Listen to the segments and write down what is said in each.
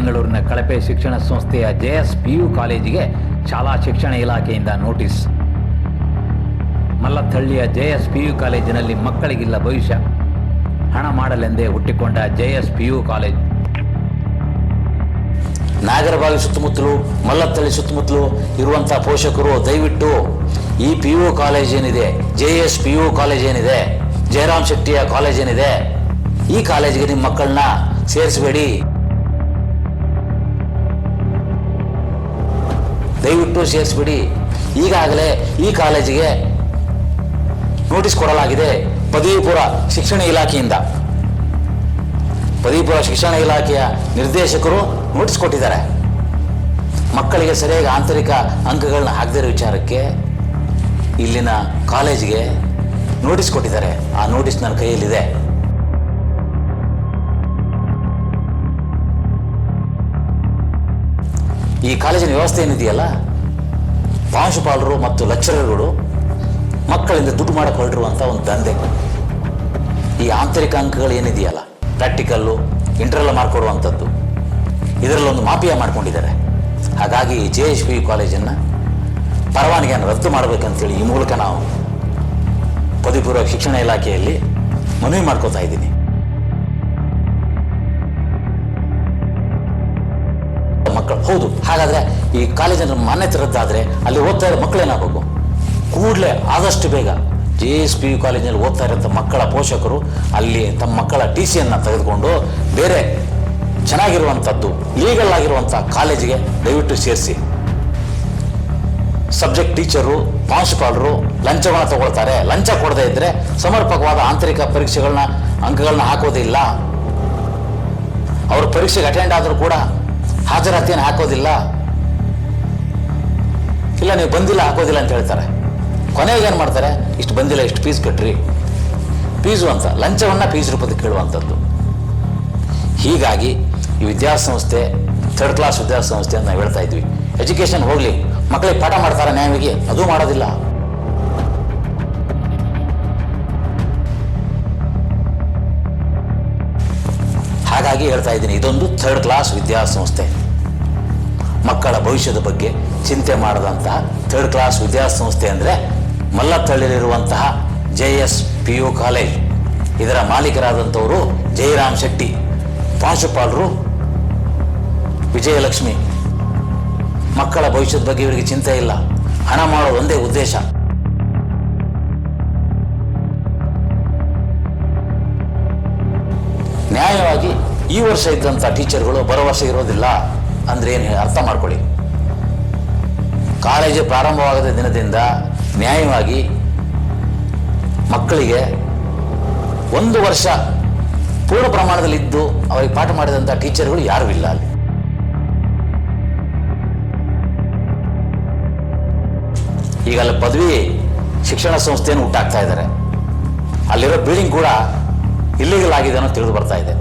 ಬೆಂಗಳೂರಿನ ಕಳಪೆ ಶಿಕ್ಷಣ ಸಂಸ್ಥೆಯ ಜೆಎಸ್ ಪಿಯು ಕಾಲೇಜಿಗೆ ಶಾಲಾ ಶಿಕ್ಷಣ ಇಲಾಖೆಯಿಂದ ನೋಟಿಸ್. ಮಲ್ಲತ್ತಹಳ್ಳಿಯ ಜೆಎಸ್ ಪಿಯು ಕಾಲೇಜಿನಲ್ಲಿ ಮಕ್ಕಳಿಗಿಲ್ಲ ಭವಿಷ್ಯ. ಹಣ ಮಾಡಲೆಂದೇ ಹುಟ್ಟಿಕೊಂಡ ಜೆಎಸ್ ಪಿಯು ಕಾಲೇಜ್. ನಾಗರಬಾವಿ ಸುತ್ತಮುತ್ತಲು, ಮಲ್ಲತ್ತಳ್ಳಿ ಸುತ್ತಮುತ್ತಲು ಇರುವಂತಹ ಪೋಷಕರು ದಯವಿಟ್ಟು ಈ ಪಿ ಯು ಕಾಲೇಜ್ ಏನಿದೆ J S P U college ಏನಿದೆ, ಜಯರಾಮ್ ಶೆಟ್ಟಿಯ ಕಾಲೇಜ್ ಏನಿದೆ, ಈ ಕಾಲೇಜಿಗೆ ನಿಮ್ಮ ಮಕ್ಕಳನ್ನ ಸೇರಿಸಬೇಡಿ. ದಯವಿಟ್ಟು ಸೇರಿಸ್ಬಿಡಿ. ಈಗಾಗಲೇ ಈ ಕಾಲೇಜಿಗೆ ನೋಟಿಸ್ ಕೊಡಲಾಗಿದೆ. ಪದವಿಪುರ ಶಿಕ್ಷಣ ಇಲಾಖೆಯಿಂದ. ಪದವಿಪುರ ಶಿಕ್ಷಣ ಇಲಾಖೆಯ ನಿರ್ದೇಶಕರು ನೋಟಿಸ್ ಕೊಟ್ಟಿದ್ದಾರೆ. ಮಕ್ಕಳಿಗೆ ಸರಿಯಾಗಿ ಆಂತರಿಕ ಅಂಕಗಳನ್ನ ಹಾಕದಿರೋ ವಿಚಾರಕ್ಕೆ ಇಲ್ಲಿನ ಕಾಲೇಜಿಗೆ ನೋಟಿಸ್ ಕೊಟ್ಟಿದ್ದಾರೆ. ಆ ನೋಟಿಸ್ ನನ್ನ ಕೈಯಲ್ಲಿದೆ. ಈ ಕಾಲೇಜಿನ ವ್ಯವಸ್ಥೆ ಏನಿದೆಯಲ್ಲ? ಪ್ರಾಂಶುಪಾಲರು ಮತ್ತು ಲೆಕ್ಚರರ್ಗಳು ಮಕ್ಕಳಿಂದ ದುಡ್ಡು ಮಾಡಕ್ಕೆ ಒಂದು ದಂಧೆ. ಈ ಆಂತರಿಕ ಅಂಕಗಳು ಏನಿದೆಯಲ್ಲ? ಪ್ರಾಕ್ಟಿಕಲ್ಲು ಇಂಟರ್ನಲ್ ಮಾಡಿಕೊಡುವಂಥದ್ದು. ಕೊಡುವಂಥದ್ದು ಇದರಲ್ಲೊಂದು ಮಾಫಿಯಾ ಮಾಡ್ಕೊಂಡಿದ್ದಾರೆ. ಹಾಗಾಗಿ ಜೆ ಎಸ್ ಪಿ ಕಾಲೇಜನ್ನು ಪರವಾನಗಿಯನ್ನು ರದ್ದು ಮಾಡಬೇಕಂತೇಳಿ ಈ ಮೂಲಕ ನಾವು ಪದವಿ ಪೂರ್ವ ಶಿಕ್ಷಣ ಇಲಾಖೆಯಲ್ಲಿ ಮನವಿ ಮಾಡ್ಕೋತಾ ಇದ್ದೀನಿ. ಮಕ್ಕಳು. ಹೌದು. ಹಾಗಾದ್ರೆ ಈ ಕಾಲೇಜಿನ ಮಾನ್ಯತೆ ರದ್ದಾದರೆ ಅಲ್ಲಿ ಓದ್ತಾ ಇರೋ ಮಕ್ಕಳೇನಾಗಬೇಕು ಕೂಡಲೇ ಆದಷ್ಟು ಬೇಗ ಜೆ ಎಸ್ ಪಿ ಯು ಕಾಲೇಜಿನಲ್ಲಿ ಓದ್ತಾ ಇರೋಂಥ ಮಕ್ಕಳ ಪೋಷಕರು ಅಲ್ಲಿ ತಮ್ಮ ಮಕ್ಕಳ ಟಿ ಸಿಯನ್ನು ತೆಗೆದುಕೊಂಡು ಬೇರೆ ಚೆನ್ನಾಗಿರುವಂಥದ್ದು ಲೀಗಲ್ ಆಗಿರುವಂಥ ಕಾಲೇಜಿಗೆ ದಯವಿಟ್ಟು ಸೇರಿಸಿ. ಸಬ್ಜೆಕ್ಟ್ ಟೀಚರು ಪ್ರಾಂಶುಪಾಲರು ಲಂಚವನ್ನು ತಗೊಳ್ತಾರೆ. ಲಂಚ ಕೊಡದೇ ಇದ್ದರೆ ಸಮರ್ಪಕವಾದ ಆಂತರಿಕ ಪರೀಕ್ಷೆಗಳನ್ನ, ಅಂಕಗಳನ್ನ ಹಾಕೋದಿಲ್ಲ ಅವರು ಪರೀಕ್ಷೆಗೆ ಅಟೆಂಡ್ ಆದರೂ ಕೂಡ ಹಾಜರಾತಿಯನ್ನು ಹಾಕೋದಿಲ್ಲ. ಇಲ್ಲ, ನೀವು ಬಂದಿಲ್ಲ, ಹಾಕೋದಿಲ್ಲ ಅಂತ ಹೇಳ್ತಾರೆ. ಕೊನೆಗೆ ಏನು ಮಾಡ್ತಾರೆ? ಇಷ್ಟು ಬಂದಿಲ್ಲ, ಇಷ್ಟು ಫೀಸ್ ಕಟ್ಟ್ರಿ ಫೀಸು ಅಂತ, ಲಂಚವನ್ನು ಫೀಸ್ ರೂಪದಲ್ಲಿ ಕೇಳುವಂಥದ್ದು. ಹೀಗಾಗಿ ಈ ವಿದ್ಯಾಸಂಸ್ಥೆ ಥರ್ಡ್ ಕ್ಲಾಸ್ ವಿದ್ಯಾಸಂಸ್ಥೆ ಅಂತ ನಾವು ಹೇಳ್ತಾ ಇದ್ವಿ. ಎಜುಕೇಷನ್ ಹೋಗಲಿ ಮಕ್ಕಳಿಗೆ ಪಾಠ ಮಾಡ್ತಾರೆ ನ್ಯಾಯವಿಗೆ, ಅದು ಮಾಡೋದಿಲ್ಲ. ಹಾಗಾಗಿ ಹೇಳ್ತಾ ಇದ್ದೀನಿ, ಇದೊಂದು ಥರ್ಡ್ ಕ್ಲಾಸ್ ವಿದ್ಯಾಸಂಸ್ಥೆ. ಮಕ್ಕಳ ಭವಿಷ್ಯದ ಬಗ್ಗೆ ಚಿಂತೆ ಮಾಡದಂತಹ ಥರ್ಡ್ ಕ್ಲಾಸ್ ವಿದ್ಯಾಸಂಸ್ಥೆ ಅಂದರೆ ಮಲ್ಲತ್ತಳ್ಳಿಲಿರುವಂತಹ J S P U college ಇದರ ಮಾಲೀಕರಾದಂಥವರು ಜಯರಾಮ್ ಶೆಟ್ಟಿ ಪ್ರಾಂಶುಪಾಲರು ವಿಜಯಲಕ್ಷ್ಮಿ. ಮಕ್ಕಳ ಭವಿಷ್ಯದ ಬಗ್ಗೆ ಇವರಿಗೆ ಚಿಂತೆ ಇಲ್ಲ. ಹಣ ಮಾಡೋ ಒಂದೇ ಉದ್ದೇಶ. ನ್ಯಾಯವಾಗಿ ಈ ವರ್ಷ ಇದ್ದಂಥ ಟೀಚರ್ಗಳು ಬರೋ ವರ್ಷ ಇರೋದಿಲ್ಲ. ಅಂದ್ರೆ ಏನು ಅರ್ಥ ಮಾಡ್ಕೊಳ್ಳಿ. ಕಾಲೇಜು ಪ್ರಾರಂಭವಾಗದ ದಿನದಿಂದ ನ್ಯಾಯವಾಗಿ ಮಕ್ಕಳಿಗೆ ಒಂದು ವರ್ಷ ಪೂರ್ಣ ಪ್ರಮಾಣದಲ್ಲಿ ಇದ್ದು ಅವರಿಗೆ ಪಾಠ ಮಾಡಿದಂಥ ಟೀಚರ್ಗಳು ಯಾರು ಇಲ್ಲ ಅಲ್ಲಿ. ಈಗ ಅಲ್ಲಿ ಪದವಿ ಶಿಕ್ಷಣ ಸಂಸ್ಥೆಯನ್ನು ಹುಟ್ಟಾಕ್ತಾ ಇದ್ದಾರೆ. ಅಲ್ಲಿರೋ ಬಿಲ್ಡಿಂಗ್ ಕೂಡ ಇಲ್ಲಿಗಲ್ ಆಗಿದೆ ಅನ್ನೋ ತಿಳಿದು ಬರ್ತಾ ಇದೆ.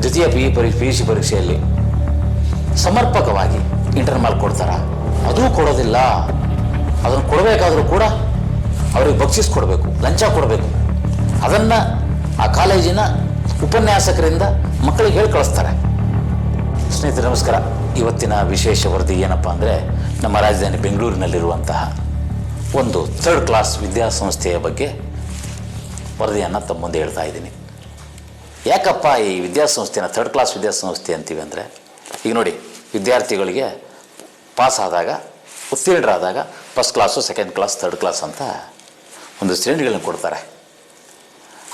ದ್ವಿತೀಯ ಪಿ ಪರೀಕ್ಷೆ ಪಿ ಯು ಸಿ ಪರೀಕ್ಷೆಯಲ್ಲಿ. ಸಮರ್ಪಕವಾಗಿ ಇಂಟರ್ನಲ್ ಕೊಡ್ತಾರ. ಅದೂ ಕೊಡೋದಿಲ್ಲ. ಅದನ್ನು ಕೊಡಬೇಕಾದ್ರೂ ಕೂಡ ಅವ್ರಿಗೆ ಬಕ್ಷಿಸ್ ಕೊಡಬೇಕು, ಲಂಚ ಕೊಡಬೇಕು. ಅದನ್ನು ಆ ಕಾಲೇಜಿನ ಉಪನ್ಯಾಸಕರಿಂದ ಮಕ್ಕಳಿಗೆ ಹೇಳಿ ಕಳಿಸ್ತಾರೆ. ಸ್ನೇಹಿತರೆ, ನಮಸ್ಕಾರ. ಇವತ್ತಿನ ವಿಶೇಷ ವರದಿ ಏನಪ್ಪ ಅಂದರೆ ನಮ್ಮ ರಾಜಧಾನಿ ಬೆಂಗಳೂರಿನಲ್ಲಿರುವಂತಹ ಒಂದು ಥರ್ಡ್ ಕ್ಲಾಸ್ ವಿದ್ಯಾಸಂಸ್ಥೆಯ ಬಗ್ಗೆ ವರದಿಯನ್ನು ತಮ್ಮ ಮುಂದೆ ಹೇಳ್ತಾ ಇದ್ದೀನಿ. ಯಾಕಪ್ಪ ಈ ವಿದ್ಯಾಸಂಸ್ಥೆನ ಥರ್ಡ್ ಕ್ಲಾಸ್ ವಿದ್ಯಾಸಂಸ್ಥೆ ಅಂತೀವಿ ಅಂದರೆ ಈಗ ನೋಡಿ, ವಿದ್ಯಾರ್ಥಿಗಳಿಗೆ ಪಾಸ್ ಆದಾಗ, ಉತ್ತೀರ್ಣರಾದಾಗ first class second class third class ಅಂತ ಒಂದು ಶ್ರೇಣಿಗಳನ್ನು ಕೊಡ್ತಾರೆ.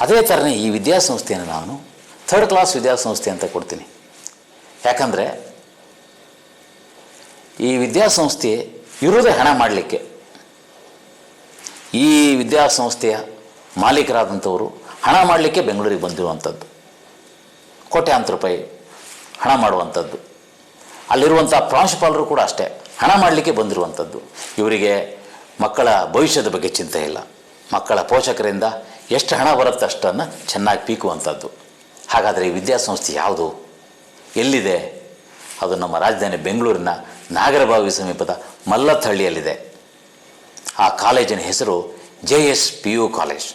ಅದೇ ಥರನೇ ಈ ವಿದ್ಯಾಸಂಸ್ಥೆಯನ್ನು ನಾನು ಥರ್ಡ್ ಕ್ಲಾಸ್ ವಿದ್ಯಾಸಂಸ್ಥೆ ಅಂತ ಕೊಡ್ತೀನಿ. ಯಾಕಂದರೆ, ಈ ವಿದ್ಯಾಸಂಸ್ಥೆ ಇರೋದೇ ಹಣ ಮಾಡಲಿಕ್ಕೆ. ಈ ವಿದ್ಯಾಸಂಸ್ಥೆಯ ಮಾಲೀಕರಾದಂಥವರು ಹಣ ಮಾಡಲಿಕ್ಕೆ ಬೆಂಗಳೂರಿಗೆ ಬಂದಿರುವಂಥದ್ದು. ಕೋಟ್ಯಾಂತರ ರೂಪಾಯಿ ಹಣ ಮಾಡುವಂಥದ್ದು. ಅಲ್ಲಿರುವಂಥ ಪ್ರಾಂಶುಪಾಲರು ಕೂಡ ಅಷ್ಟೇ. ಹಣ ಮಾಡಲಿಕ್ಕೆ ಬಂದಿರುವಂಥದ್ದು ಇವರಿಗೆ ಮಕ್ಕಳ ಭವಿಷ್ಯದ ಬಗ್ಗೆ ಚಿಂತೆ ಇಲ್ಲ. ಮಕ್ಕಳ ಪೋಷಕರಿಂದ ಎಷ್ಟು ಹಣ ಬರುತ್ತೆ ಅಷ್ಟನ್ನು ಚೆನ್ನಾಗಿ ಪೀಕುವಂಥದ್ದು ಹಾಗಾದರೆ ಈ ವಿದ್ಯಾಸಂಸ್ಥೆ ಯಾವುದು? ಎಲ್ಲಿದೆ? ಅದು ನಮ್ಮ ರಾಜಧಾನಿ ಬೆಂಗಳೂರಿನ ನಾಗರಬಾವಿ ಸಮೀಪದ ಮಲ್ಲತ್ತಹಳ್ಳಿಯಲ್ಲಿದೆ. ಆ ಕಾಲೇಜಿನ ಹೆಸರು J S P U college.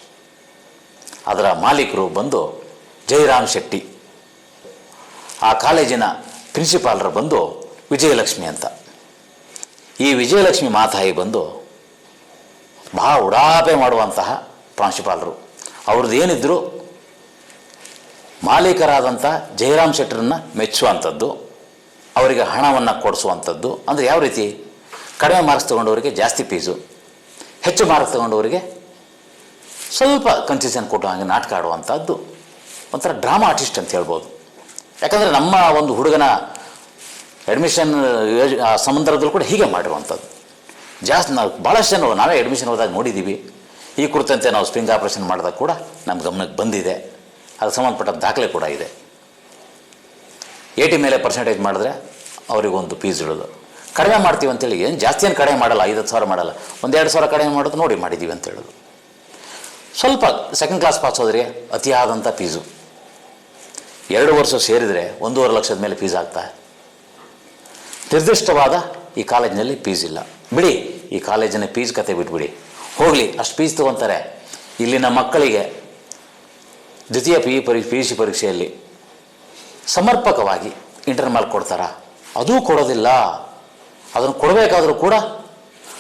ಅದರ ಮಾಲೀಕರು ಬಂದು ಜೈರಾಮ್ ಶೆಟ್ಟಿ. ಆ ಕಾಲೇಜಿನ ಪ್ರಿನ್ಸಿಪಾಲರು ಬಂದು ವಿಜಯಲಕ್ಷ್ಮಿ ಅಂತ. ಈ ವಿಜಯಲಕ್ಷ್ಮಿ ಮಾತಾಯಿ ಬಂದು ಬಹಳ ಉಡಾಪೆ ಮಾಡುವಂತಹ ಪ್ರಾಂಶುಪಾಲರು. ಅವ್ರದ್ದು ಏನಿದ್ರು ಮಾಲೀಕರಾದಂಥ ಜಯರಾಮ್ ಶೆಟ್ಟರನ್ನ ಮೆಚ್ಚುವಂಥದ್ದು, ಅವರಿಗೆ ಹಣವನ್ನು ಕೊಡಿಸುವಂಥದ್ದು, ಅಂದರೆ ಯಾವ ರೀತಿ? ಕಡಿಮೆ ಮಾರ್ಕ್ಸ್ ತೊಗೊಂಡವರಿಗೆ ಜಾಸ್ತಿ ಫೀಸು, ಹೆಚ್ಚು ಮಾರ್ಕ್ಸ್ ತೊಗೊಂಡವರಿಗೆ ಸ್ವಲ್ಪ ಕನ್ಸೆಷನ್ ಕೊಟ್ಟು ಹಾಗೆ ನಾಟಕ ಆಡುವಂಥದ್ದು, ಒಂಥರ ಡ್ರಾಮಾ ಆರ್ಟಿಸ್ಟ್ ಅಂತ ಹೇಳ್ಬೋದು. ಯಾಕಂದರೆ ನಮ್ಮ ಒಂದು ಹುಡುಗನ ಅಡ್ಮಿಷನ್ ಆ ಸಂದರ್ಭದಲ್ಲೂ ಕೂಡ ಹೀಗೆ ಮಾಡಿರುವಂಥದ್ದು. ಜಾಸ್ತಿ ನಾವು ಭಾಳಷ್ಟು ಜನರು ನಾವೇ ಅಡ್ಮಿಷನ್ ಹೋದಾಗ ನೋಡಿದ್ದೀವಿ. ಈ ಕುರಿತಂತೆ ನಾವು ಸ್ಪ್ರಿಂಗ್ ಆಪ್ರೇಷನ್ ಮಾಡಿದಾಗ ಕೂಡ ನಮ್ಮ ಗಮನಕ್ಕೆ ಬಂದಿದೆ. ಅದಕ್ಕೆ ಸಂಬಂಧಪಟ್ಟ ದಾಖಲೆ ಕೂಡ ಇದೆ. ಏಟಿ ಮೇಲೆ ಪರ್ಸೆಂಟೇಜ್ ಮಾಡಿದ್ರೆ ಅವರಿಗೊಂದು ಫೀಸ್ ಇಡೋದು. ಕಡಿಮೆ ಮಾಡ್ತೀವಿ ಅಂತೇಳಿ ಏನು ಜಾಸ್ತಿ ಏನು ಕಡಿಮೆ ಮಾಡಲ್ಲ ಐದು ಸಾವಿರ ಮಾಡಲ್ಲ. ಎರಡು ಸಾವಿರ ಕಡಿಮೆ ಮಾಡೋದು ನೋಡಿ ಮಾಡಿದ್ದೀವಿ ಅಂತ ಹೇಳೋದು. ಸ್ವಲ್ಪ ಸೆಕೆಂಡ್ ಕ್ಲಾಸ್ ಪಾಸ್ ಹೋದರೆ ಅತಿಯಾದಂಥ ಫೀಸು ಎರಡು ವರ್ಷ ಸೇರಿದರೆ ಒಂದೂವರೆ ಲಕ್ಷದ ಮೇಲೆ ಫೀಸ್ ಆಗ್ತಾ? ನಿರ್ದಿಷ್ಟವಾದ ಈ ಕಾಲೇಜಿನಲ್ಲಿ ಫೀಸ್ ಇಲ್ಲ. ಬಿಡಿ, ಈ ಕಾಲೇಜಿನ ಫೀಸ್ ಕತೆ ಬಿಟ್ಬಿಡಿ. ಹೋಗಲಿ, ಅಷ್ಟು ಫೀಸ್ ತೊಗೊತಾರೆ. ಇಲ್ಲಿನ ಮಕ್ಕಳಿಗೆ ದ್ವಿತೀಯ ಪಿ ಯು ಪರಿ ಪಿ ಯು ಸಿ ಪರೀಕ್ಷೆಯಲ್ಲಿ ಸಮರ್ಪಕವಾಗಿ ಇಂಟರ್ನಲ್ ಕೊಡ್ತಾರಾ? ಅದೂ ಕೊಡೋದಿಲ್ಲ. ಅದನ್ನು ಕೊಡಬೇಕಾದರೂ ಕೂಡ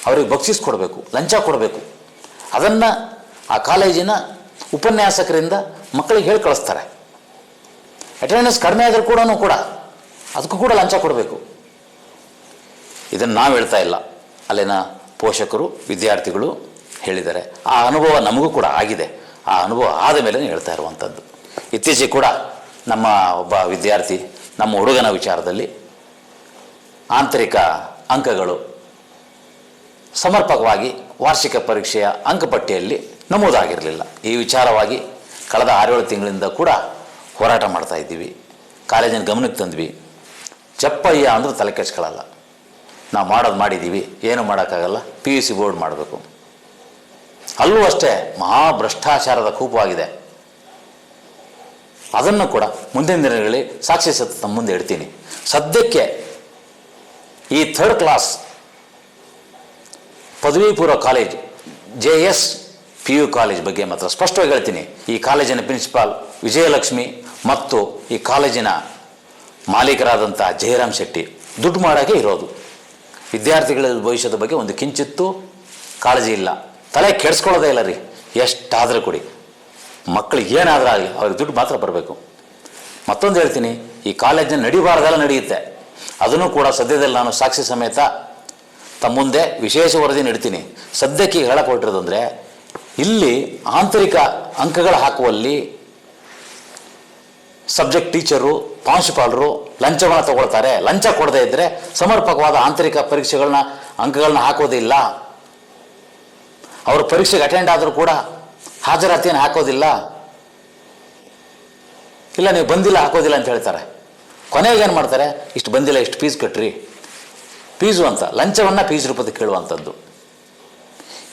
ಅವರಿಗೆ ಬಕ್ಷಿಸ್ ಕೊಡಬೇಕು, ಲಂಚ ಕೊಡಬೇಕು. ಅದನ್ನು ಆ ಕಾಲೇಜಿನ ಉಪನ್ಯಾಸಕರಿಂದ ಮಕ್ಕಳಿಗೆ ಹೇಳಿ ಕಳಿಸ್ತಾರೆ ಅಟೆಂಡೆನ್ಸ್ ಕಡಿಮೆ ಆದರೂ ಕೂಡ ಕೂಡ ಅದಕ್ಕೂ ಕೂಡ ಲಂಚ ಕೊಡಬೇಕು. ಇದನ್ನು ನಾವು ಹೇಳ್ತಾ ಇಲ್ಲ. ಅಲ್ಲಿನ ಪೋಷಕರು, ವಿದ್ಯಾರ್ಥಿಗಳು ಹೇಳಿದ್ದಾರೆ. ಆ ಅನುಭವ ನಮಗೂ ಕೂಡ ಆಗಿದೆ. ಆ ಅನುಭವ ಆದ ಮೇಲೆ ಹೇಳ್ತಾ ಇರುವಂಥದ್ದು. ಇತ್ತೀಚೆಗೆ ಕೂಡ ನಮ್ಮ ಒಬ್ಬ ವಿದ್ಯಾರ್ಥಿ, ನಮ್ಮ ಹುಡುಗನ ವಿಚಾರದಲ್ಲಿ ಆಂತರಿಕ ಅಂಕಗಳು ಸಮರ್ಪಕವಾಗಿ ವಾರ್ಷಿಕ ಪರೀಕ್ಷೆಯ ಅಂಕಪಟ್ಟಿಯಲ್ಲಿ ನಮೂದಾಗಿರಲಿಲ್ಲ. ಈ ವಿಚಾರವಾಗಿ ಕಳೆದ ಆರೇಳು ತಿಂಗಳಿಂದ ಕೂಡ ಹೋರಾಟ ಮಾಡ್ತಾ ಇದ್ದೀವಿ, ಕಾಲೇಜಿನ ಗಮನಕ್ಕೆ ತಂದ್ವಿ. ಚಪ್ಪಯ್ಯ ಅಂದರೂ ತಲೆ ಕೆಚ್ಕೊಳ್ಳಲ್ಲ ನಾವು ಮಾಡೋದು ಮಾಡಿದ್ದೀವಿ ಏನು ಮಾಡೋಕ್ಕಾಗಲ್ಲ ಪಿ ಯು ಸಿ ಬೋರ್ಡ್ ಮಾಡಬೇಕು. ಅಲ್ಲೂ ಅಷ್ಟೇ, ಮಹಾ ಭ್ರಷ್ಟಾಚಾರದ ಕೂಪವಾಗಿದೆ. ಅದನ್ನು ಕೂಡ ಮುಂದಿನ ದಿನಗಳಲ್ಲಿ ಸಾಕ್ಷಿ ಸತ್ ತಮ್ಮ ಮುಂದೆ ಇಡ್ತೀನಿ. ಸದ್ಯಕ್ಕೆ ಈ ಥರ್ಡ್ ಕ್ಲಾಸ್ ಪದವಿ ಪೂರ್ವ college J S P U college ಬಗ್ಗೆ ಮಾತ್ರ ಸ್ಪಷ್ಟವಾಗಿ ಹೇಳ್ತೀನಿ. ಈ ಕಾಲೇಜಿನ ಪ್ರಿನ್ಸಿಪಾಲ್ ವಿಜಯಲಕ್ಷ್ಮಿ ಮತ್ತು ಈ ಕಾಲೇಜಿನ ಮಾಲೀಕರಾದಂಥ ಜಯರಾಮ್ ಶೆಟ್ಟಿ ದುಡ್ಡು ಮಾಡೋಕ್ಕೆ ಇರೋದು. ವಿದ್ಯಾರ್ಥಿಗಳ ಭವಿಷ್ಯದ ಬಗ್ಗೆ ಒಂದು ಕಿಂಚಿತ್ತು ಕಾಳಜಿ ಇಲ್ಲ. ತಲೆ ಕೆಡಿಸ್ಕೊಳ್ಳೋದೇ ಇಲ್ಲ ರೀ. ಎಷ್ಟಾದರೂ ಕೊಡಿ. ಮಕ್ಕಳಿಗೆ ಏನಾದರೂ ಆಗಲಿ, ಅವ್ರಿಗೆ ದುಡ್ಡು ಮಾತ್ರ ಬರಬೇಕು. ಮತ್ತೊಂದು ಹೇಳ್ತೀನಿ, ಈ ಕಾಲೇಜಿನ ನಡಿಬಾರ್ದೆಲ್ಲ ನಡೆಯುತ್ತೆ. ಅದನ್ನು ಕೂಡ ಸದ್ಯದಲ್ಲಿ ನಾನು ಸಾಕ್ಷಿ ಸಮೇತ ತಮ್ಮ ಮುಂದೆ ವಿಶೇಷ ವರದಿ ನೀಡ್ತೀನಿ. ಸದ್ಯಕ್ಕೆ ಹೇಳಕ್ಕೆ ಹೊರಟಿರೋದಂದರೆ ಇಲ್ಲಿ ಆಂತರಿಕ ಅಂಕಗಳು ಹಾಕುವಲ್ಲಿ ಸಬ್ಜೆಕ್ಟ್ ಟೀಚರು ಪ್ರಾಂಶುಪಾಲರು ಲಂಚವನ್ನು ತಗೊಳ್ತಾರೆ. ಲಂಚ ಕೊಡದೇ ಇದ್ದರೆ ಸಮರ್ಪಕವಾದ ಆಂತರಿಕ ಪರೀಕ್ಷೆಗಳನ್ನ ಅಂಕಗಳನ್ನ ಹಾಕೋದಿಲ್ಲ. ಅವರು ಪರೀಕ್ಷೆಗೆ ಅಟೆಂಡ್ ಆದರೂ ಕೂಡ ಹಾಜರಾತಿಯನ್ನು ಹಾಕೋದಿಲ್ಲ. ಇಲ್ಲ, ನೀವು ಬಂದಿಲ್ಲ, ಹಾಕೋದಿಲ್ಲ ಅಂತ ಹೇಳ್ತಾರೆ. ಕೊನೆಗೆ ಏನು ಮಾಡ್ತಾರೆ? ಇಷ್ಟು ಬಂದಿಲ್ಲ, ಇಷ್ಟು ಫೀಸ್ ಕಟ್ಟ್ರಿ ಫೀಸು ಅಂತ, ಲಂಚವನ್ನು ಫೀಸ್ ರೂಪದ ಕೇಳುವಂಥದ್ದು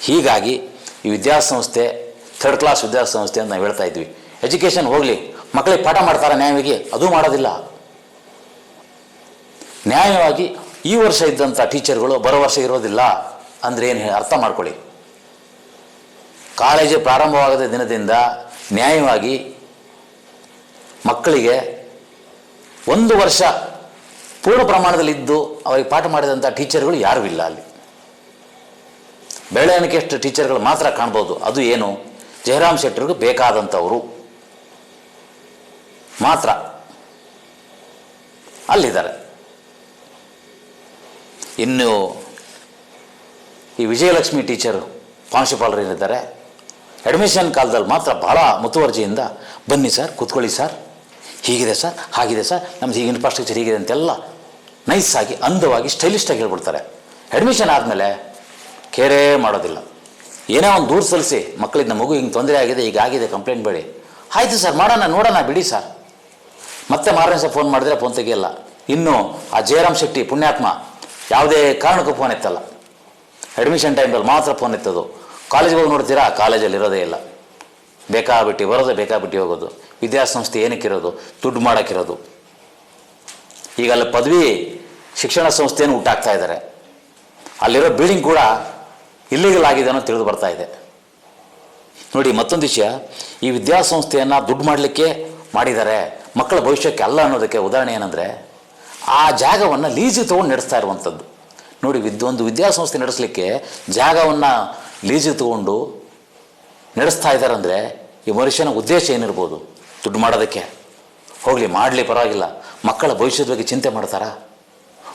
ಹೀಗಾಗಿ ಈ ವಿದ್ಯಾಸಂಸ್ಥೆ ಥರ್ಡ್ ಕ್ಲಾಸ್ ವಿದ್ಯಾಸಂಸ್ಥೆ ಅಂತ ನಾವು ಹೇಳ್ತಾ ಇದ್ವಿ. ಎಜುಕೇಷನ್ ಹೋಗಲಿ. ಮಕ್ಕಳಿಗೆ ಪಾಠ ಮಾಡ್ತಾರೆ ನ್ಯಾಯವಾಗಿ, ಅದು ಮಾಡೋದಿಲ್ಲ. ನ್ಯಾಯವಾಗಿ ಈ ವರ್ಷ ಇದ್ದಂಥ ಟೀಚರ್ಗಳು ಬರೋ ವರ್ಷ ಇರೋದಿಲ್ಲ ಅಂದರೆ ಏನು ಅರ್ಥ ಮಾಡ್ಕೊಳ್ಳಿ. ಕಾಲೇಜು ಪ್ರಾರಂಭವಾಗದ ದಿನದಿಂದ ನ್ಯಾಯವಾಗಿ ಮಕ್ಕಳಿಗೆ ಒಂದು ವರ್ಷ ಪೂರ್ಣ ಪ್ರಮಾಣದಲ್ಲಿದ್ದು ಅವರಿಗೆ ಪಾಠ ಮಾಡಿದಂಥ ಟೀಚರ್ಗಳು ಯಾರೂ ಇಲ್ಲ ಅಲ್ಲಿ. ಬೆಳವಣಿಗೆಷ್ಟು ಟೀಚರ್ಗಳು ಮಾತ್ರ ಕಾಣ್ಬೋದು. ಅದು ಏನು? ಜಯರಾಮ್ ಶೆಟ್ಟರಿಗೂ ಬೇಕಾದಂಥವರು. ಮಾತ್ರ. ಅಲ್ಲಿದ್ದಾರೆ. ಇನ್ನು ಈ ವಿಜಯಲಕ್ಷ್ಮಿ ಟೀಚರು ಪ್ರಾಂಶುಪಾಲರು ಏನಿದ್ದಾರೆ ಅಡ್ಮಿಷನ್ ಕಾಲದಲ್ಲಿ ಮಾತ್ರ ಭಾಳ ಮುತುವರ್ಜಿಯಿಂದ, ಬನ್ನಿ ಸರ್, ಕೂತ್ಕೊಳ್ಳಿ ಸರ್. ಹೀಗಿದೆ ಸರ್, ಹಾಗಿದೆ ಸರ್. ನಮ್ದು ಈಗ ಇನ್ಫ್ರಾಸ್ಟ್ರಕ್ಚರ್ ಹೀಗಿದೆ ಅಂತೆಲ್ಲ ನೈಸ್ ಆಗಿ, ಅಂದವಾಗಿ ಸ್ಟೈಲಿಸ್ಟಾಗಿ ಹೇಳ್ಬಿಡ್ತಾರೆ. ಅಡ್ಮಿಷನ್ ಆದಮೇಲೆ ಕೇರೇ ಮಾಡೋದಿಲ್ಲ. ಏನೇ ಒಂದು ದೂರು ಸಲ್ಲಿಸಿ ಮಕ್ಕಳಿಂದ ಮಗು ಹಿಂಗೆ ತೊಂದರೆ ಆಗಿದೆ ಈಗ ಆಗಿದೆ ಕಂಪ್ಲೇಂಟ್ ಬೇಡಿ. ಆಯಿತು ಸರ್, ಮಾಡೋಣ, ನೋಡೋಣ, ಬಿಡಿ ಸರ್. ಮತ್ತೆ ಮಾರನೇ ಫೋನ್ ಮಾಡಿದ್ರೆ ಫೋನ್ ತೆಗಿಯಲ್ಲ. ಇನ್ನು ಆ ಜಯರಾಮ್ ಶೆಟ್ಟಿ, ಪುಣ್ಯಾತ್ಮ, ಯಾವುದೇ ಕಾರಣಕ್ಕೂ ಫೋನ್ ಎತ್ತಲ್ಲ. ಅಡ್ಮಿಷನ್ ಟೈಮಲ್ಲಿ ಮಾತ್ರ ಫೋನ್ ಎತ್ತೋದು. ಕಾಲೇಜಿಗೆ ಹೋಗಿ ನೋಡ್ತೀರಾ? ಕಾಲೇಜಲ್ಲಿ ಇರೋದೇ ಇಲ್ಲ. ಬೇಕಾಬಿಟ್ಟು ಬರೋದು ಬೇಕಾಬಿಟ್ಟು ಹೋಗೋದು. ವಿದ್ಯಾಸಂಸ್ಥೆ ಏನಕ್ಕಿರೋದು ದುಡ್ಡು ಮಾಡೋಕ್ಕಿರೋದು. ಈಗ ಅಲ್ಲಿ ಪದವಿ ಶಿಕ್ಷಣ ಸಂಸ್ಥೆಯನ್ನು ಹುಟ್ಟಾಕ್ತಾ ಇದ್ದಾರೆ. ಅಲ್ಲಿರೋ ಬಿಲ್ಡಿಂಗ್ ಕೂಡ ಇಲ್ಲಿಗಲ್ ಆಗಿದೆ ಅನ್ನೋ ತಿಳಿದು ಬರ್ತಾ ಇದೆ. ನೋಡಿ, ಮತ್ತೊಂದು ವಿಷಯ. ಈ ವಿದ್ಯಾಸಂಸ್ಥೆಯನ್ನು ದುಡ್ಡು ಮಾಡಲಿಕ್ಕೆ ಮಾಡಿದ್ದಾರೆ. ಮಕ್ಕಳ ಭವಿಷ್ಯಕ್ಕೆ ಅಲ್ಲ ಅನ್ನೋದಕ್ಕೆ ಉದಾಹರಣೆ ಏನಂದರೆ, ಆ ಜಾಗವನ್ನು ಲೀಸಿಗೆ ತೊಗೊಂಡು ನಡೆಸ್ತಾ ಇರುವಂಥದ್ದು. ನೋಡಿ, ವಿದ್ ಒಂದು ವಿದ್ಯಾಸಂಸ್ಥೆ ನಡೆಸಲಿಕ್ಕೆ ಜಾಗವನ್ನು ಲೀಸಿಗೆ ತೊಗೊಂಡು ನಡೆಸ್ತಾ ಇದ್ದಾರೆ ಅಂದರೆ, ಈ ಮನುಷ್ಯನ ಉದ್ದೇಶ ಏನಿರ್ಬೋದು? ದುಡ್ಡು ಮಾಡೋದಕ್ಕೆ. ಹೋಗಲಿ, ಮಾಡಲಿ, ಪರವಾಗಿಲ್ಲ. ಮಕ್ಕಳ ಭವಿಷ್ಯದ ಬಗ್ಗೆ ಚಿಂತೆ ಮಾಡ್ತಾರಾ?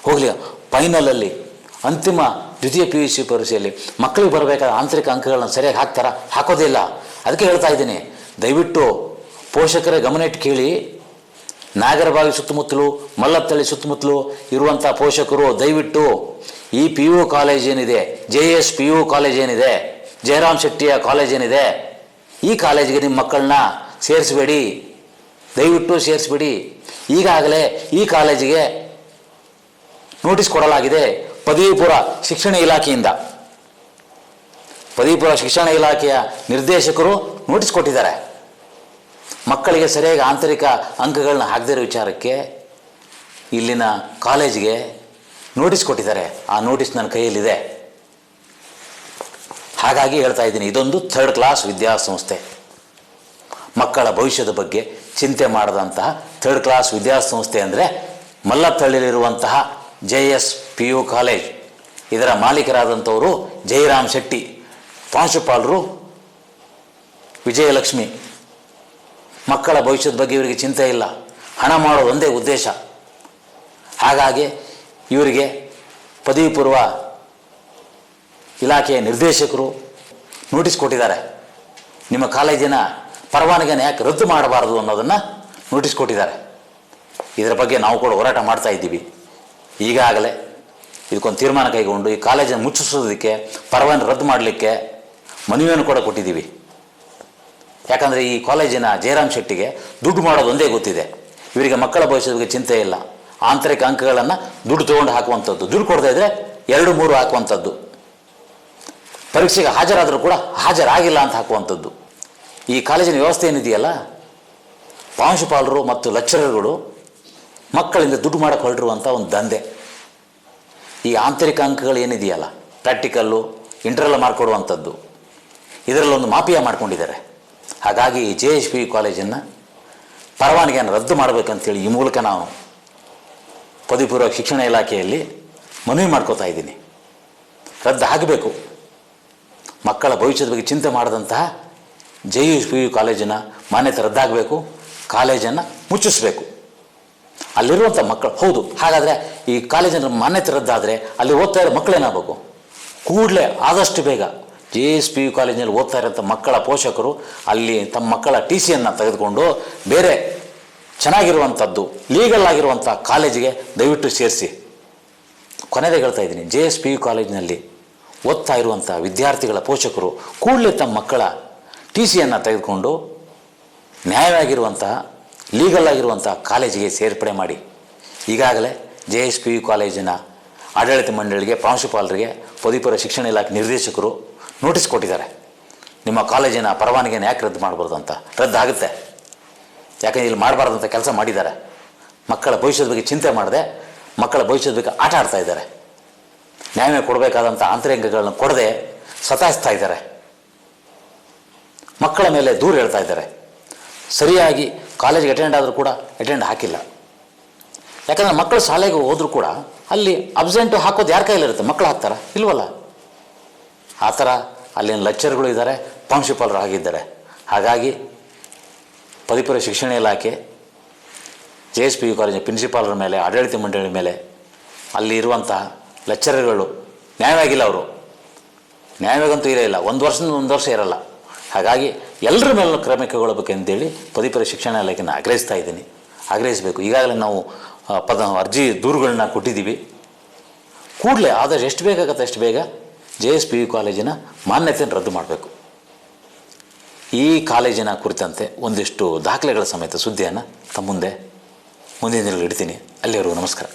ಹೋಗಲಿ, ಫೈನಲಲ್ಲಿ, ಅಂತಿಮ ದ್ವಿತೀಯ ಪಿ ಯು ಸಿ ಪರೀಕ್ಷೆಯಲ್ಲಿ ಮಕ್ಕಳಿಗೆ ಬರಬೇಕಾದ ಆಂತರಿಕ ಅಂಕಗಳನ್ನು ಸರಿಯಾಗಿ ಹಾಕ್ತಾರಾ? ಹಾಕೋದಿಲ್ಲ ಅದಕ್ಕೆ ಹೇಳ್ತಾ ಇದ್ದೀನಿ. ದಯವಿಟ್ಟು ಪೋಷಕರ ಗಮನ ಇಟ್ಟು ಕೇಳಿ. ನಾಗರಬಾವಿ ಸುತ್ತಮುತ್ತಲು, ಮಲ್ಲತ್ತಳ್ಳಿ ಸುತ್ತಮುತ್ತಲು ಇರುವಂಥ ಪೋಷಕರು, ದಯವಿಟ್ಟು ಈ ಪಿ ಯು ಕಾಲೇಜ್ ಏನಿದೆ J S P U college ಏನಿದೆ, ಜಯರಾಮ್ ಶೆಟ್ಟಿಯ ಕಾಲೇಜ್ ಏನಿದೆ, ಈ ಕಾಲೇಜಿಗೆ ನಿಮ್ಮ ಮಕ್ಕಳನ್ನ ಸೇರಿಸಬೇಡಿ. ದಯವಿಟ್ಟು ಸೇರಿಸ್ಬೇಡಿ. ಈಗಾಗಲೇ ಈ ಕಾಲೇಜಿಗೆ ನೋಟಿಸ್ ಕೊಡಲಾಗಿದೆ ಪದವಿಪುರ ಶಿಕ್ಷಣ ಇಲಾಖೆಯಿಂದ. ಪದವಿಪುರ ಶಿಕ್ಷಣ ಇಲಾಖೆಯ ನಿರ್ದೇಶಕರು ನೋಟಿಸ್ ಕೊಟ್ಟಿದ್ದಾರೆ. ಮಕ್ಕಳಿಗೆ ಸರಿಯಾಗಿ ಆಂತರಿಕ ಅಂಕಗಳನ್ನ ಹಾಕದಿರೋ ವಿಚಾರಕ್ಕೆ ಇಲ್ಲಿನ ಕಾಲೇಜಿಗೆ ನೋಟಿಸ್ ಕೊಟ್ಟಿದ್ದಾರೆ. ಆ ನೋಟಿಸ್ ನನ್ನ ಕೈಯಲ್ಲಿದೆ. ಹಾಗಾಗಿ ಹೇಳ್ತಾ ಇದ್ದೀನಿ, ಇದೊಂದು ಥರ್ಡ್ ಕ್ಲಾಸ್ ವಿದ್ಯಾಸಂಸ್ಥೆ. ಮಕ್ಕಳ ಭವಿಷ್ಯದ ಬಗ್ಗೆ ಚಿಂತೆ ಮಾಡದಂತಹ ಥರ್ಡ್ ಕ್ಲಾಸ್ ವಿದ್ಯಾಸಂಸ್ಥೆ ಅಂದರೆ ಮಲ್ಲತ್ತಳ್ಳಿಲಿರುವಂತಹ J S P U college. ಇದರ ಮಾಲೀಕರಾದಂಥವರು ಜಯರಾಮ್ ಶೆಟ್ಟಿ, ಪ್ರಾಂಶುಪಾಲರು ವಿಜಯಲಕ್ಷ್ಮಿ. ಮಕ್ಕಳ ಭವಿಷ್ಯದ ಬಗ್ಗೆ ಇವರಿಗೆ ಚಿಂತೆ ಇಲ್ಲ. ಹಣ ಮಾಡೋದು ಒಂದೇ ಉದ್ದೇಶ. ಹಾಗಾಗಿ ಇವರಿಗೆ ಪದವಿ ಪೂರ್ವ ಇಲಾಖೆಯ ನಿರ್ದೇಶಕರು ನೋಟಿಸ್ ಕೊಟ್ಟಿದ್ದಾರೆ. ನಿಮ್ಮ ಕಾಲೇಜಿನ ಪರವಾನಗಿಯನ್ನು ಯಾಕೆ ರದ್ದು ಮಾಡಬಾರದು ಅನ್ನೋದನ್ನು ನೋಟಿಸ್ ಕೊಟ್ಟಿದ್ದಾರೆ. ಇದರ ಬಗ್ಗೆ ನಾವು ಕೂಡ ಹೋರಾಟ ಮಾಡ್ತಾ ಇದ್ದೀವಿ. ಈಗಾಗಲೇ ಇದಕ್ಕೊಂದು ತೀರ್ಮಾನ ಕೈಗೊಂಡು ಈ ಕಾಲೇಜನ್ನು ಮುಚ್ಚಿಸೋದಕ್ಕೆ ಪರವಾನಗಿ ರದ್ದು ಮಾಡಲಿಕ್ಕೆ ಮನವಿಯನ್ನು ಕೂಡ ಕೊಟ್ಟಿದ್ದೀವಿ. ಯಾಕಂದರೆ ಈ ಕಾಲೇಜಿನ ಜಯರಾಮ್ ಶೆಟ್ಟಿಗೆ ದುಡ್ಡು ಮಾಡೋದು ಒಂದೇ ಗೊತ್ತಿದೆ. ಇವರಿಗೆ ಮಕ್ಕಳ ಭವಿಷ್ಯದ ಬಗ್ಗೆ ಚಿಂತೆ ಇಲ್ಲ. ಆಂತರಿಕ ಅಂಕಗಳನ್ನು ದುಡ್ಡು ತೊಗೊಂಡು ಹಾಕುವಂಥದ್ದು. ದುಡ್ಡು ಕೊಡ್ತಾ ಇದ್ರೆ ಎರಡು, ಮೂರು ಹಾಕುವಂಥದ್ದು. ಪರೀಕ್ಷೆಗೆ ಹಾಜರಾದರೂ ಕೂಡ ಹಾಜರಾಗಿಲ್ಲ ಅಂತ ಹಾಕುವಂಥದ್ದು. ಈ ಕಾಲೇಜಿನ ವ್ಯವಸ್ಥೆ ಏನಿದೆಯಲ್ಲ? ಪ್ರಾಂಶುಪಾಲರು ಮತ್ತು ಲೆಕ್ಚರರ್ಗಳು ಮಕ್ಕಳಿಂದ ದುಡ್ಡು ಮಾಡಕ್ಕೆ ಹೊರಟಿರುವಂಥ ಒಂದು ದಂಧೆ. ಈ ಆಂತರಿಕ ಅಂಕಗಳು ಏನಿದೆಯಲ್ಲ? ಪ್ರಾಕ್ಟಿಕಲ್ಲು ಇಂಟರ್ನಲ್ ಮಾಡಿಕೊಡುವಂಥದ್ದು. ಕೊಡುವಂಥದ್ದು ಇದರಲ್ಲೊಂದು ಮಾಫಿಯಾ ಮಾಡ್ಕೊಂಡಿದ್ದಾರೆ. ಹಾಗಾಗಿ ಜೆ ಎಸ್ ಪಿ ಕಾಲೇಜನ್ನು ಪರವಾನಗಿಯನ್ನು ರದ್ದು ಮಾಡಬೇಕಂತೇಳಿ ಈ ಮೂಲಕ ನಾವು ಪದವಿಪೂರ್ವ ಶಿಕ್ಷಣ ಇಲಾಖೆಯಲ್ಲಿ ಮನವಿ ಮಾಡ್ಕೋತಾ ಇದ್ದೀನಿ. ರದ್ದು ಆಗಬೇಕು. ಮಕ್ಕಳ ಭವಿಷ್ಯದ ಬಗ್ಗೆ ಚಿಂತೆ ಮಾಡಿದಂತಹ ಜೆ ಯು ಪಿ ಯು ಕಾಲೇಜಿನ ಮಾನ್ಯತೆ ರದ್ದಾಗಬೇಕು ಕಾಲೇಜನ್ನು ಮುಚ್ಚಿಸಬೇಕು. ಅಲ್ಲಿರುವಂಥ ಮಕ್ಕಳು, ಹೌದು, ಹಾಗಾದರೆ ಈ ಕಾಲೇಜಿನ ಮಾನ್ಯತೆ ರದ್ದಾದರೆ ಅಲ್ಲಿ ಓದ್ತಾ ಇರೋ ಮಕ್ಕಳೇನಾಗಬೇಕು ಕೂಡಲೇ ಆದಷ್ಟು ಬೇಗ ಜೆ ಎಸ್ ಪಿ ಯು ಕಾಲೇಜಿನಲ್ಲಿ ಓದ್ತಾ ಇರೋಂಥ ಮಕ್ಕಳ ಪೋಷಕರು ಅಲ್ಲಿ ತಮ್ಮ ಮಕ್ಕಳ ಟಿ ಸಿಯನ್ನು ತೆಗೆದುಕೊಂಡು ಬೇರೆ ಚೆನ್ನಾಗಿರುವಂಥದ್ದು ಲೀಗಲ್ ಆಗಿರುವಂಥ ಕಾಲೇಜಿಗೆ ದಯವಿಟ್ಟು ಸೇರಿಸಿ. ಕೊನೆದೇ ಹೇಳ್ತಾ ಇದ್ದೀನಿ ಜೆ ಎಸ್ ಪಿ ಯು ಕಾಲೇಜಿನಲ್ಲಿ ಓದ್ತಾ ಇರುವಂಥ ವಿದ್ಯಾರ್ಥಿಗಳ ಪೋಷಕರು ಕೂಡಲೇ ತಮ್ಮ ಮಕ್ಕಳ ಟಿ ಸಿಯನ್ನು ತೆಗೆದುಕೊಂಡು ನ್ಯಾಯವಾಗಿರುವಂತಹ ಲೀಗಲ್ ಆಗಿರುವಂಥ ಕಾಲೇಜಿಗೆ ಸೇರ್ಪಡೆ ಮಾಡಿ. ಈಗಾಗಲೇ ಜೆ ಎಸ್ ಪಿ ಯು ಕಾಲೇಜಿನ ಆಡಳಿತ ಮಂಡಳಿಗೆ, ಪ್ರಾಂಶುಪಾಲರಿಗೆ ಪದವಿಪೂರ್ವ ಶಿಕ್ಷಣ ಇಲಾಖೆ ನಿರ್ದೇಶಕರು ನೋಟಿಸ್ ಕೊಟ್ಟಿದ್ದಾರೆ. ನಿಮ್ಮ ಕಾಲೇಜಿನ ಪರವಾನಗಿಯನ್ನು ಯಾಕೆ ರದ್ದು ಮಾಡಬಾರ್ದು ಅಂತ. ರದ್ದಾಗುತ್ತೆ. ಯಾಕಂದ್ರೆ ಇಲ್ಲಿ ಮಾಡಬಾರ್ದಂಥ ಕೆಲಸ ಮಾಡಿದ್ದಾರೆ. ಮಕ್ಕಳ ಭವಿಷ್ಯದ ಬಗ್ಗೆ ಚಿಂತೆ ಮಾಡದೆ ಮಕ್ಕಳ ಭವಿಷ್ಯದ ಬಗ್ಗೆ ಆಟ ಆಡ್ತಾ ಇದ್ದಾರೆ. ನ್ಯಾಯ ಕೊಡಬೇಕಾದಂಥ ಆಂತರಿಕಗಳನ್ನು ಕೊಡದೆ ಸತಾಯಿಸ್ತಾ ಇದ್ದಾರೆ. ಮಕ್ಕಳ ಮೇಲೆ ದೂರ ಹೇಳ್ತಾ ಇದ್ದಾರೆ. ಸರಿಯಾಗಿ ಕಾಲೇಜಿಗೆ ಅಟೆಂಡ್ ಆದರೂ ಕೂಡ ಅಟೆಂಡ್ ಹಾಕಿಲ್ಲ. ಯಾಕಂದರೆ ಮಕ್ಕಳು ಶಾಲೆಗೆ ಹೋದರೂ ಕೂಡ ಅಲ್ಲಿ ಅಬ್ಸೆಂಟು ಹಾಕೋದು ಯಾರ ಕೈಲಿರುತ್ತೆ ಮಕ್ಕಳು ಹಾಕ್ತಾರ? ಇಲ್ವಲ್ಲ? ಆ ಥರ ಅಲ್ಲಿನ ಲೆಕ್ಚರ್ಗಳು ಇದ್ದಾರೆ, ಪ್ರಾಂಶುಪಾಲರು ಆಗಿದ್ದಾರೆ ಹಾಗಾಗಿ ಪದವಿಪೂರ್ವ ಶಿಕ್ಷಣ ಇಲಾಖೆ ಜೆ ಎಸ್ ಪಿ ಯು ಕಾಲೇಜಿನ ಪ್ರಿನ್ಸಿಪಾಲರ ಮೇಲೆ, ಆಡಳಿತ ಮಂಡಳಿ ಮೇಲೆ ಅಲ್ಲಿ ಇರುವಂತಹ ಲೆಕ್ಚರರ್ಗಳು ನ್ಯಾಯವಾಗಿಲ್ಲ ಅವರು. ನ್ಯಾಯವಾಗಂತೂ ಇರೇ ಇಲ್ಲ. ಒಂದು ವರ್ಷದಿಂದ ಒಂದು ವರ್ಷ ಇರಲ್ಲ. ಹಾಗಾಗಿ ಎಲ್ಲರ ಮೇಲೂ ಕ್ರಮ ಕೈಗೊಳ್ಳಬೇಕಂತೇಳಿ ಪದವಿಪೂರ್ವ ಶಿಕ್ಷಣ ಇಲಾಖೆನ ಆಗ್ರಹಿಸ್ತಾ ಇದ್ದೀನಿ. ಆಗ್ರಹಿಸಬೇಕು. ಈಗಾಗಲೇ ನಾವು ಪದ ಅರ್ಜಿ ದೂರುಗಳನ್ನ ಕೊಟ್ಟಿದ್ದೀವಿ. ಕೂಡಲೇ ಆದಷ್ಟು ಎಷ್ಟು ಬೇಕಾಗತ್ತೆ ಅಷ್ಟು ಬೇಗ ಜೆ ಎಸ್ ಪಿ ಯು ಕಾಲೇಜಿನ ಮಾನ್ಯತೆಯನ್ನು ರದ್ದು ಮಾಡಬೇಕು. ಈ ಕಾಲೇಜಿನ ಕುರಿತಂತೆ ಒಂದಿಷ್ಟು ದಾಖಲೆಗಳ ಸಮೇತ ಸುದ್ದಿಯನ್ನು ತಮ್ಮ ಮುಂದೆ ಮುಂದಿನ ದಿನಗಳು ಇಡ್ತೀನಿ. ಅಲ್ಲಿವರೆಗೂ ನಮಸ್ಕಾರ.